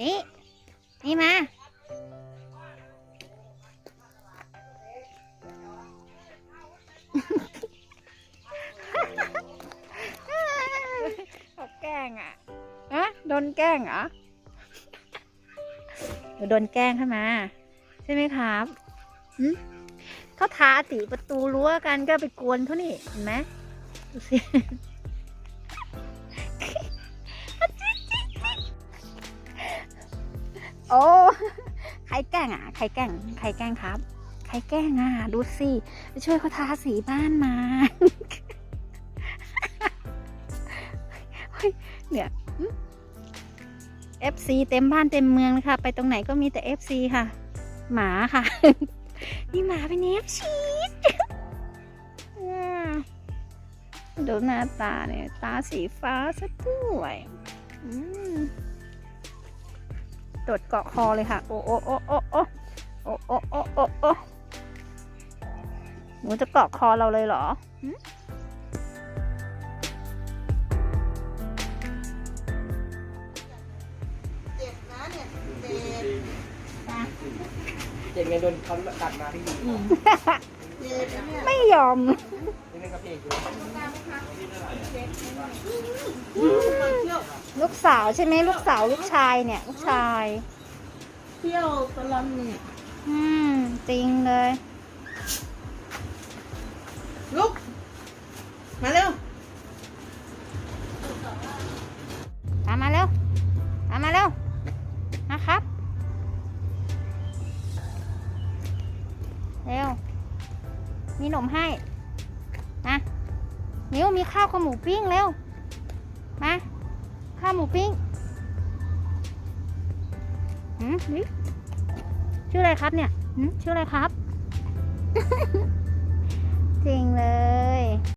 นี่ นี่มา เขาแกล้งอะอะโดนแกล้งเหรอเดี๋ยวโดนแกล้งใช่ไหมใช่ไหมครับเขาทาสีประตูรั้วกันก็ไปกวนเขานี่เห็นไหมดูสิ โอ้ใครแกล้งอะใครแกล้งใครแกล้งครับ ใครแกล้งอะดูสิไปช่วยเขาทาสีบ้านมาเนี่ย FC เต็มบ้านเต็มเมืองเลยค่ะ ไปตรงไหนก็มีแต่ FC ค่ะ หมาค่ะ นี่หมาเป็น FC อ่าดูหน้าตาเนี่ย ตาสีฟ้าซะด้วย ตดเกาะคอเลยค่ะ โอ้โอ้โอ้โอ้โอ้โอ้โอ้โอ้โอ้โอ้หนูจะเกาะคอเราเลยเหรอเจ็บนะเนี่ยเจ็บเจ็บไงโดนเขาตัดมาพี่ดีเจ็บนะเนี่ยไม่ยอมนี่เป็นกระเพกอยู่ ลูกสาวใช่ไหมลูกสาวลูกชายเนี่ย ลูกชาย เที่ยวตะลอนนี่อืม จริงเลย ลุก มาเร็ว ตามมาเร็ว ตามมาเร็ว นะครับ เร็ว มีหนมให้ นะ นิ้วมีข้าวกับหมูปิ้งเร็วมา ข้าวหมูปิ้งหืมนี่ชื่ออะไรครับเนี่ยหืมชื่ออะไรครับ จริงเลย